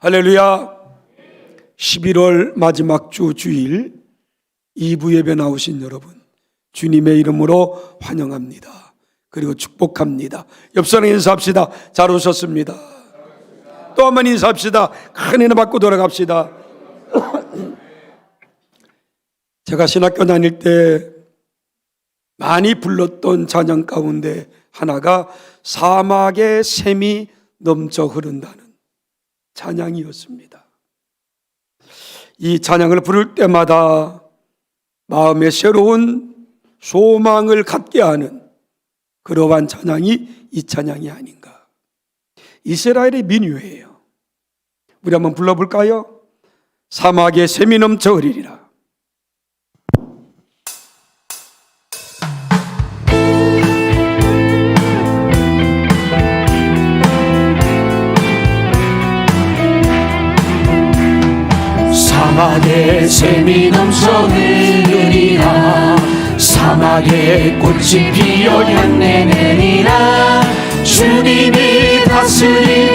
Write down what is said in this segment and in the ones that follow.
할렐루야. 11월 마지막 주 주일 2부 예배 나오신 여러분, 주님의 이름으로 환영합니다. 그리고 축복합니다. 옆 사람 인사합시다. 잘 오셨습니다. 또 한 번 인사합시다. 큰 은혜 받고 돌아갑시다. 제가 신학교 다닐 때 많이 불렀던 찬양 가운데 하나가 사막의 샘이 넘쳐 흐른다는 찬양이었습니다. 이 찬양을 부를 때마다 마음에 새로운 소망을 갖게 하는 그러한 찬양이 이 찬양이 아닌가. 이스라엘의 민요예요. 우리 한번 불러볼까요? 사막에 샘이 넘쳐 흐리리라. 사막에 샘이 넘쳐 흐르리라. 사막에 꽃이 피어 향내 내리라. 주님이 다스리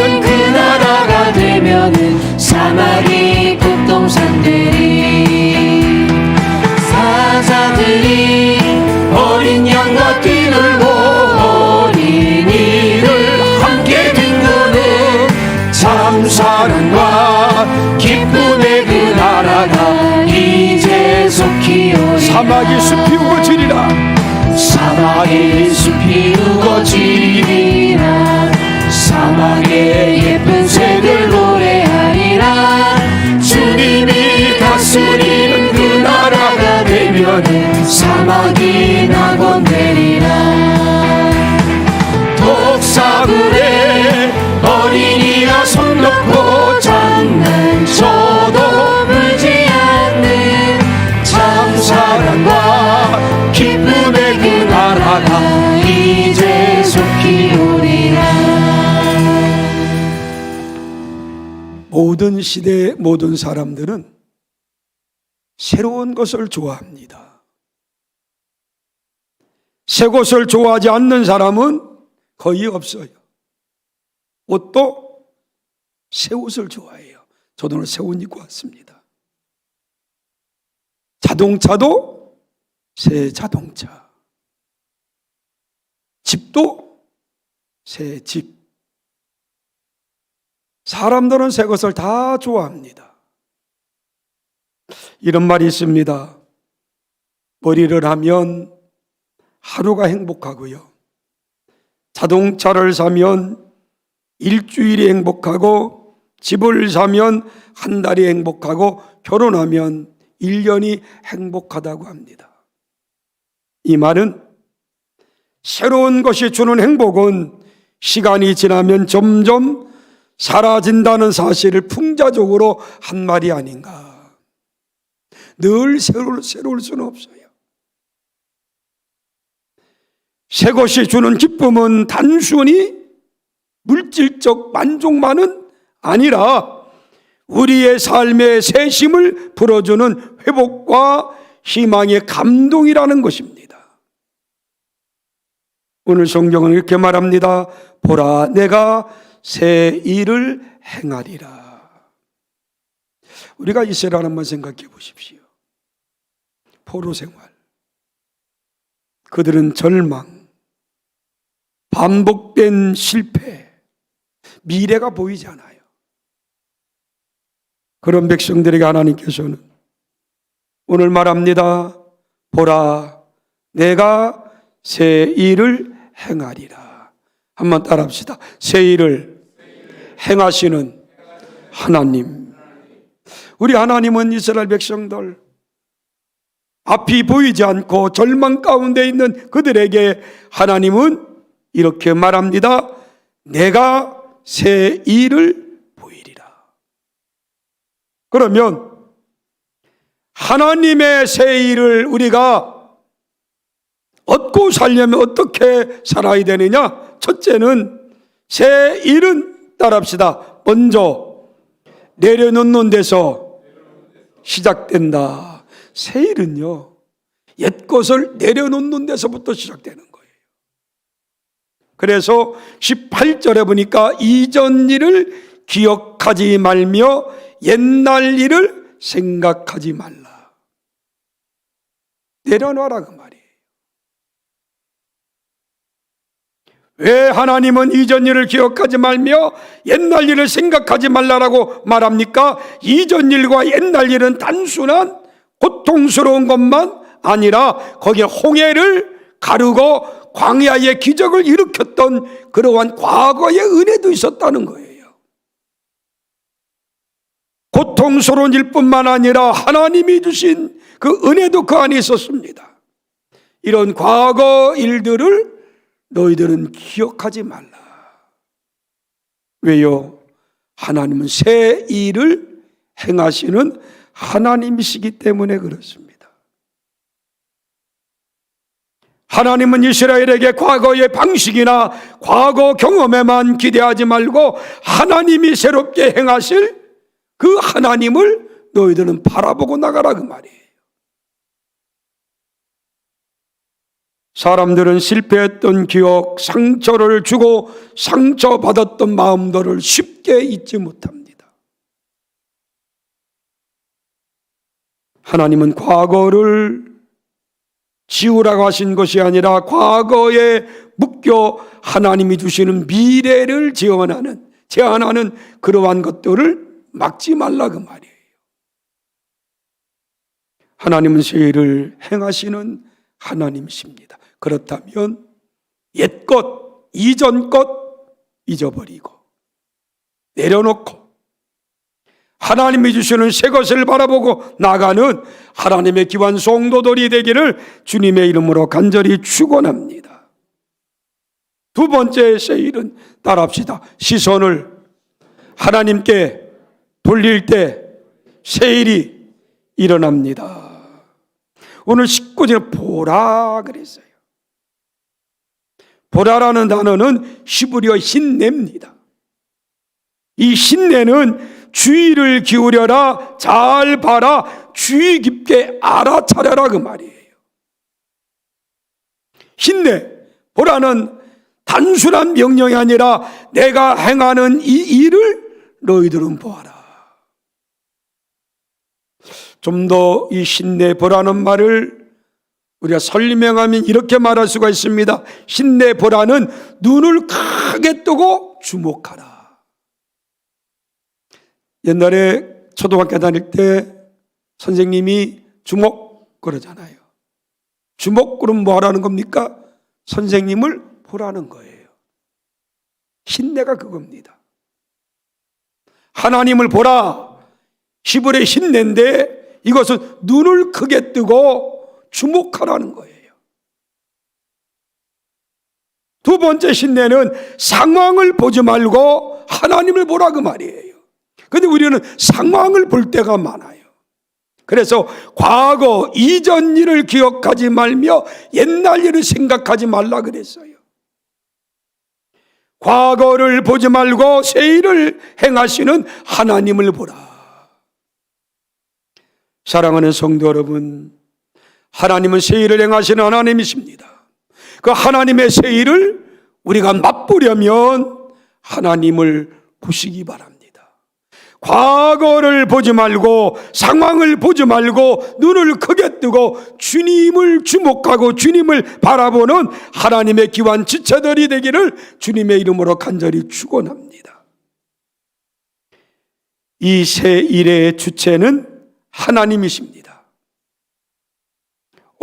속히 시대의 모든 사람들은 새로운 것을 좋아합니다. 새 것을 좋아하지 않는 사람은 거의 없어요. 옷도 새 옷을 좋아해요. 저도 오늘 새 옷 입고 왔습니다. 자동차도 새 자동차. 집도 새 집. 사람들은 새 것을 다 좋아합니다. 이런 말이 있습니다. 머리를 하면 하루가 행복하고요. 자동차를 사면 일주일이 행복하고 집을 사면 한 달이 행복하고 결혼하면 1년이 행복하다고 합니다. 이 말은 새로운 것이 주는 행복은 시간이 지나면 점점 사라진다는 사실을 풍자적으로 한 말이 아닌가. 늘 새로울, 새로울 수는 없어요. 새 것이 주는 기쁨은 단순히 물질적 만족만은 아니라 우리의 삶의 새심을 불어주는 회복과 희망의 감동이라는 것입니다. 오늘 성경은 이렇게 말합니다. 보라, 내가 새 일을 행하리라. 우리가 이스라엘 한번 생각해 보십시오. 포로 생활. 그들은 절망, 반복된 실패, 미래가 보이지 않아요. 그런 백성들에게 하나님께서는 오늘 말합니다. 보라, 내가 새 일을 행하리라. 한번 따라 합시다. 새 일을 행하시는 하나님. 우리 하나님은 이스라엘 백성들 앞이 보이지 않고 절망 가운데 있는 그들에게 하나님은 이렇게 말합니다. 내가 새 일을 보이리라. 그러면 하나님의 새 일을 우리가 얻고 살려면 어떻게 살아야 되느냐? 첫째는 새 일은 따라합시다. 먼저 내려놓는 데서 시작된다. 새 일은요, 옛 것을 내려놓는 데서부터 시작되는 거예요. 그래서 18절에 보니까 이전 일을 기억하지 말며 옛날 일을 생각하지 말라. 내려놔라 그 말이에요. 왜 하나님은 이전 일을 기억하지 말며 옛날 일을 생각하지 말라라고 말합니까? 이전 일과 옛날 일은 단순한 고통스러운 것만 아니라 거기에 홍해를 가르고 광야의 기적을 일으켰던 그러한 과거의 은혜도 있었다는 거예요. 고통스러운 일뿐만 아니라 하나님이 주신 그 은혜도 그 안에 있었습니다. 이런 과거 일들을 너희들은 기억하지 말라. 왜요? 하나님은 새 일을 행하시는 하나님이시기 때문에 그렇습니다. 하나님은 이스라엘에게 과거의 방식이나 과거 경험에만 기대하지 말고 하나님이 새롭게 행하실 그 하나님을 너희들은 바라보고 나가라 그 말이에요. 사람들은 실패했던 기억, 상처를 주고 상처받았던 마음들을 쉽게 잊지 못합니다. 하나님은 과거를 지우라고 하신 것이 아니라 과거에 묶여 하나님이 주시는 미래를 제안하는, 제안하는 그러한 것들을 막지 말라 그 말이에요. 하나님은 새 일을 행하시는 하나님이십니다. 그렇다면 옛 것, 이전 것 잊어버리고 내려놓고 하나님이 주시는 새 것을 바라보고 나가는 하나님의 기관 성도들이 되기를 주님의 이름으로 간절히 축원합니다. 두 번째 새 일은 따라합시다. 시선을 하나님께 돌릴 때새 일이 일어납니다. 오늘 19절 보라 그랬어요. 보라라는 단어는 히브리어 흰내입니다. 이 흰내는 주의를 기울여라, 잘 봐라, 주의 깊게 알아차려라 그 말이에요. 흰내, 보라는 단순한 명령이 아니라 내가 행하는 이 일을 너희들은 보아라. 좀 더 이 신내 보라는 말을 우리가 설명하면 이렇게 말할 수가 있습니다. 신내 보라는 눈을 크게 뜨고 주목하라. 옛날에 초등학교 다닐 때 선생님이 주목 그러잖아요. 주목 그럼 뭐 하라는 겁니까? 선생님을 보라는 거예요. 신내가 그겁니다. 하나님을 보라. 히브리 신내인데 이것은 눈을 크게 뜨고 주목하라는 거예요. 두 번째 신내는 상황을 보지 말고 하나님을 보라 그 말이에요. 근데 우리는 상황을 볼 때가 많아요. 그래서 과거 이전 일을 기억하지 말며 옛날 일을 생각하지 말라 그랬어요. 과거를 보지 말고 새 일을 행하시는 하나님을 보라. 사랑하는 성도 여러분, 하나님은 새 일을 행하시는 하나님이십니다. 그 하나님의 새 일을 우리가 맛보려면 하나님을 보시기 바랍니다. 과거를 보지 말고 상황을 보지 말고 눈을 크게 뜨고 주님을 주목하고 주님을 바라보는 하나님의 기완 지체들이 되기를 주님의 이름으로 간절히 축원합니다. 이 새 일의 주체는 하나님이십니다.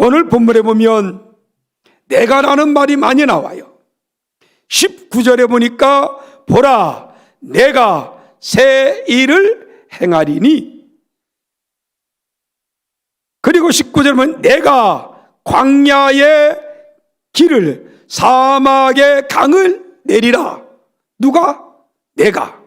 오늘 본문에 보면 내가라는 말이 많이 나와요. 19절에 보니까 보라 내가 새 일을 행하리니 그리고 19절에 보면 내가 광야의 길을 사막의 강을 내리라 누가? 내가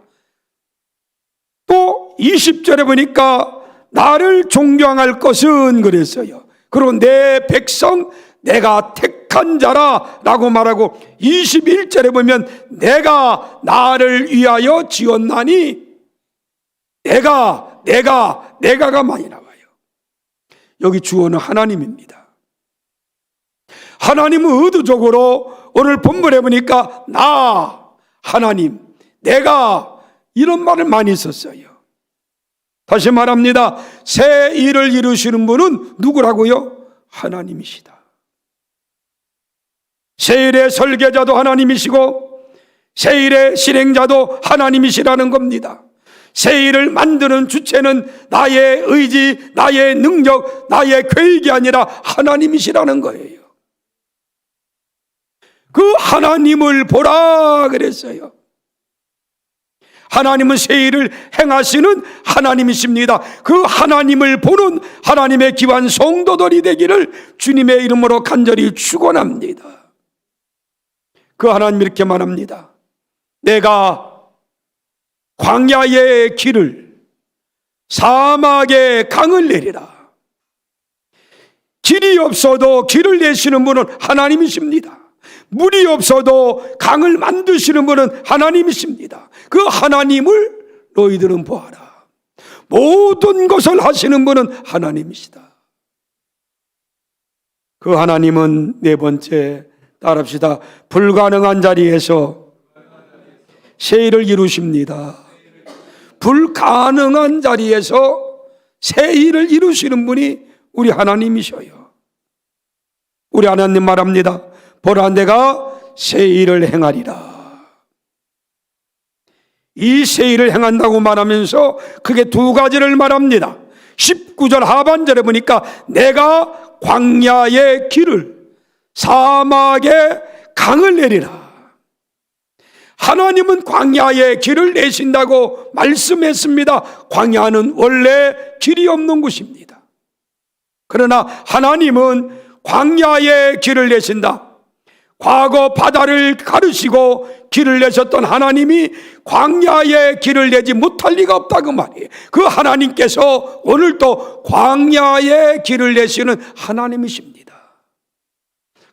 또 20절에 보니까 나를 존경할 것은 그랬어요. 그리고 내 백성 내가 택한 자라 라고 말하고 21절에 보면 내가 나를 위하여 지었나니 내가 내가 내가가 많이 나와요. 여기 주어는 하나님입니다. 하나님은 의도적으로 오늘 본문에 보니까 나 하나님 내가 이런 말을 많이 썼어요. 다시 말합니다. 새 일을 이루시는 분은 누구라고요? 하나님이시다. 새 일의 설계자도 하나님이시고 새 일의 실행자도 하나님이시라는 겁니다. 새 일을 만드는 주체는 나의 의지, 나의 능력, 나의 계획이 아니라 하나님이시라는 거예요. 그 하나님을 보라 그랬어요. 하나님은 새 일을 행하시는 하나님이십니다. 그 하나님을 보는 하나님의 기관 성도들이 되기를 주님의 이름으로 간절히 축원합니다. 그 하나님 이렇게 말합니다. 내가 광야의 길을 사막의 강을 내리라. 길이 없어도 길을 내시는 분은 하나님이십니다. 물이 없어도 강을 만드시는 분은 하나님이십니다. 그 하나님을 너희들은 보아라. 모든 것을 하시는 분은 하나님이시다. 그 하나님은 네 번째 따릅시다. 불가능한 자리에서 새 일을 이루십니다. 불가능한 자리에서 새 일을 이루시는 분이 우리 하나님이셔요. 우리 하나님 말합니다. 보라 내가 새 일을 행하리라. 이 새 일을 행한다고 말하면서 그게 두 가지를 말합니다. 19절 하반절에 보니까 내가 광야의 길을 사막의 강을 내리라. 하나님은 광야의 길을 내신다고 말씀했습니다. 광야는 원래 길이 없는 곳입니다. 그러나 하나님은 광야의 길을 내신다. 과거 바다를 가르시고 길을 내셨던 하나님이 광야의 길을 내지 못할 리가 없다 그 말이에요. 그 하나님께서 오늘도 광야의 길을 내시는 하나님이십니다.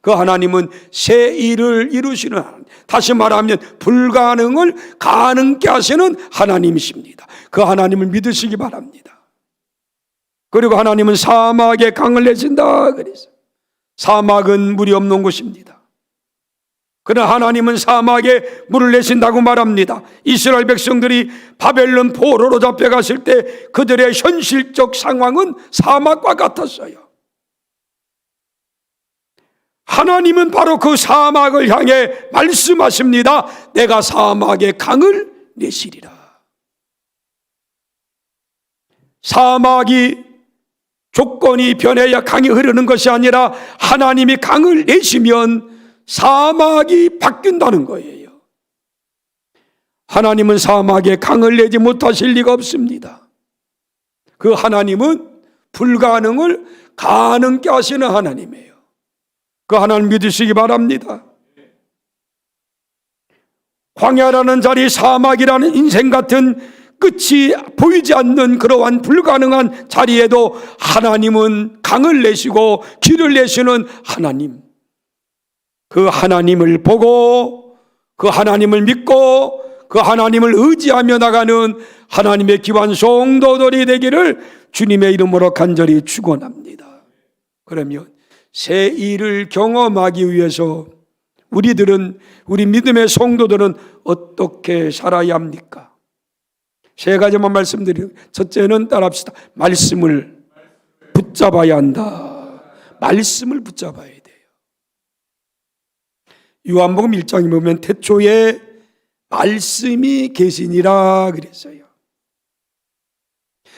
그 하나님은 새 일을 이루시는 하나님. 다시 말하면 불가능을 가능케 하시는 하나님이십니다. 그 하나님을 믿으시기 바랍니다. 그리고 하나님은 사막에 강을 내신다 그래서 사막은 물이 없는 곳입니다. 그러나 하나님은 사막에 물을 내신다고 말합니다. 이스라엘 백성들이 바벨론 포로로 잡혀갔을 때 그들의 현실적 상황은 사막과 같았어요. 하나님은 바로 그 사막을 향해 말씀하십니다. 내가 사막에 강을 내시리라. 사막이 조건이 변해야 강이 흐르는 것이 아니라 하나님이 강을 내시면 사막이 바뀐다는 거예요. 하나님은 사막에 강을 내지 못하실 리가 없습니다. 그 하나님은 불가능을 가능케 하시는 하나님이에요. 그 하나님 믿으시기 바랍니다. 광야라는 자리, 사막이라는 인생 같은 끝이 보이지 않는 그러한 불가능한 자리에도 하나님은 강을 내시고 길을 내시는 하나님. 그 하나님을 보고 그 하나님을 믿고 그 하나님을 의지하며 나가는 하나님의 기관 성도들이 되기를 주님의 이름으로 간절히 축원합니다. 그러면 새 일을 경험하기 위해서 우리들은 우리 믿음의 성도들은 어떻게 살아야 합니까? 세 가지만 말씀드리요. 첫째는 따라합시다. 말씀을 붙잡아야 한다. 말씀을 붙잡아야 돼 요. 요한복음 1장에 보면 태초에 말씀이 계시니라 그랬어요.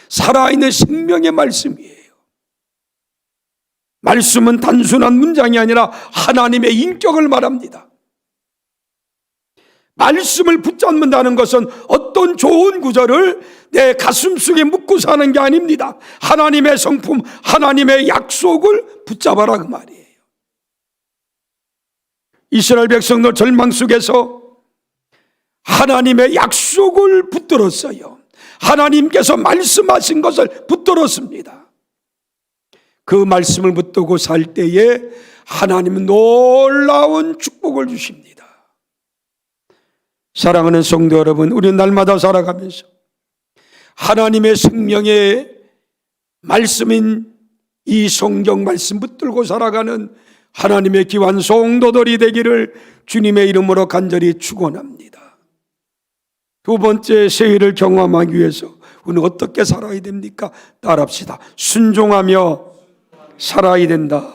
살아있는 생명의 말씀이에요. 말씀은 단순한 문장이 아니라 하나님의 인격을 말합니다. 말씀을 붙잡는다는 것은 어떤 좋은 구절을 내 가슴 속에 묻고 사는 게 아닙니다. 하나님의 성품, 하나님의 약속을 붙잡아라 그 말이에요. 이스라엘 백성들 절망 속에서 하나님의 약속을 붙들었어요. 하나님께서 말씀하신 것을 붙들었습니다. 그 말씀을 붙들고 살 때에 하나님은 놀라운 축복을 주십니다. 사랑하는 성도 여러분, 우리는 날마다 살아가면서 하나님의 생명의 말씀인 이 성경 말씀 붙들고 살아가는 하나님의 기완 성도들이 되기를 주님의 이름으로 간절히 축원합니다. 두 번째 세일을 경험하기 위해서 우리는 어떻게 살아야 됩니까? 따라합시다. 순종하며 살아야 된다.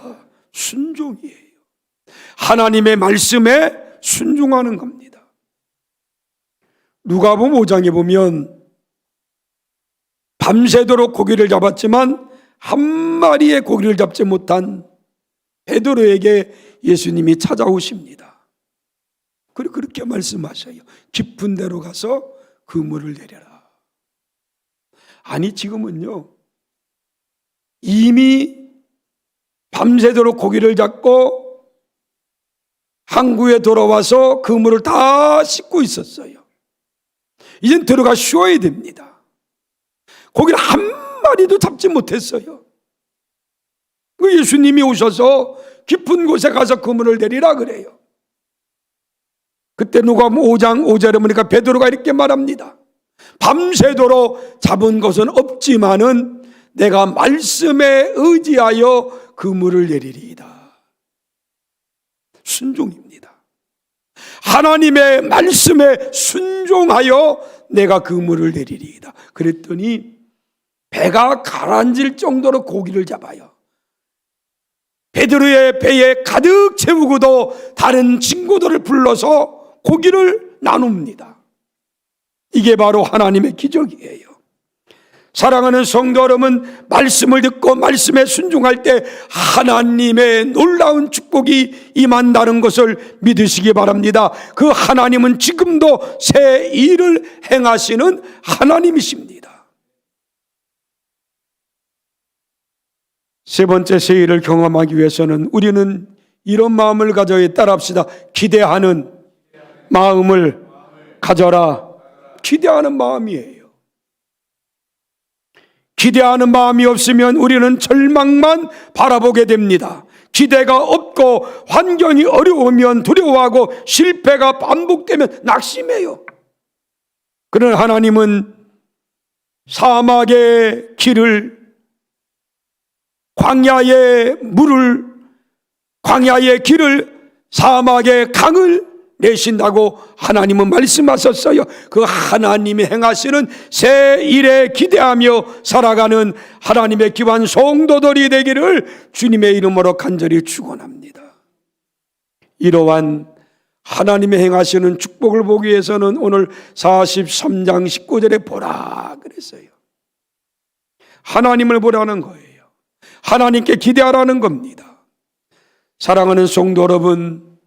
순종이에요. 하나님의 말씀에 순종하는 겁니다. 누가복음 5장에 보면 밤새도록 고기를 잡았지만 한 마리의 고기를 잡지 못한 베드로에게 예수님이 찾아오십니다. 그리고 그렇게 말씀하셔요. 깊은 데로 가서 그물을 내려라. 아니 지금은요. 이미 밤새도록 고기를 잡고 항구에 돌아와서 그물을 다 씻고 있었어요. 이젠 들어가 쉬어야 됩니다. 고기를 한 마리도 잡지 못했어요. 그 예수님이 오셔서 깊은 곳에 가서 그물을 내리라 그래요. 그때 누가 5장 5절에 보니까 베드로가 이렇게 말합니다. 밤새도록 잡은 것은 없지만은 내가 말씀에 의지하여 그물을 내리리이다. 순종입니다. 하나님의 말씀에 순종하여 내가 그물을 내리리이다. 그랬더니 배가 가라앉을 정도로 고기를 잡아요. 베드로의 배에 가득 채우고도 다른 친구들을 불러서 고기를 나눕니다. 이게 바로 하나님의 기적이에요. 사랑하는 성도 여러분, 말씀을 듣고 말씀에 순종할 때 하나님의 놀라운 축복이 임한다는 것을 믿으시기 바랍니다. 그 하나님은 지금도 새 일을 행하시는 하나님이십니다. 세 번째 새 일을 경험하기 위해서는 우리는 이런 마음을 가져야 따라합시다. 기대하는 마음을 가져라. 기대하는 마음이에요. 기대하는 마음이 없으면 우리는 절망만 바라보게 됩니다. 기대가 없고 환경이 어려우면 두려워하고 실패가 반복되면 낙심해요. 그러나 하나님은 사막의 길을 광야의 물을 광야의 길을 사막의 강을 내신다고 하나님은 말씀하셨어요. 그 하나님이 행하시는 새 일에 기대하며 살아가는 하나님의 기관 성도들이 되기를 주님의 이름으로 간절히 축원합니다. 이러한 하나님의 행하시는 축복을 보기 위해서는 오늘 43장 19절에 보라 그랬어요. 하나님을 보라는 거예요. 하나님께 기대하라는 겁니다. 사랑하는 성도 여러분,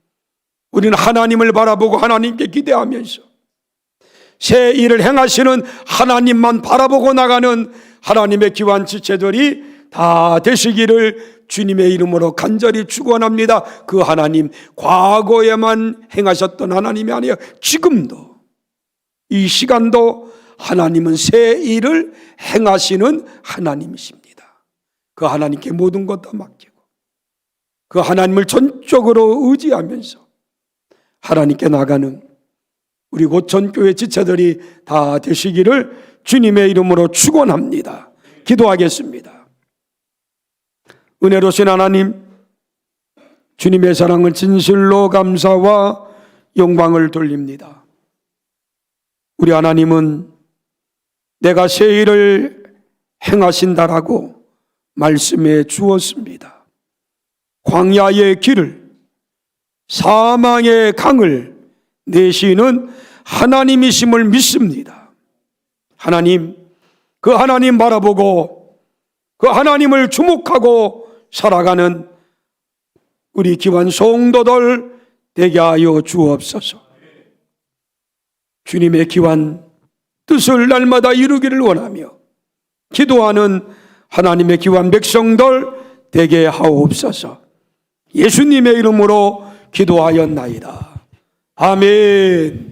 우리는 하나님을 바라보고 하나님께 기대하면서 새 일을 행하시는 하나님만 바라보고 나가는 하나님의 기완 지체들이 다 되시기를 주님의 이름으로 간절히 축원합니다. 그 하나님 과거에만 행하셨던 하나님이 아니에요. 지금도 이 시간도 하나님은 새 일을 행하시는 하나님이십니다. 그 하나님께 모든 것 다 맡기고 그 하나님을 전적으로 의지하면서 하나님께 나가는 우리 고천교회 지체들이 다 되시기를 주님의 이름으로 축원합니다. 기도하겠습니다. 은혜로신 하나님, 주님의 사랑을 진실로 감사와 영광을 돌립니다. 우리 하나님은 내가 새 일을 행하신다라고 말씀해 주었습니다. 광야의 길을 사망의 강을 내시는 하나님이심을 믿습니다. 하나님, 그 하나님 바라보고 그 하나님을 주목하고 살아가는 우리 기관 성도들 되게 하여 주옵소서. 주님의 기관 뜻을 날마다 이루기를 원하며 기도하는 하나님의 기관 백성들 되게 하옵소서. 예수님의 이름으로 기도하였나이다. 아멘.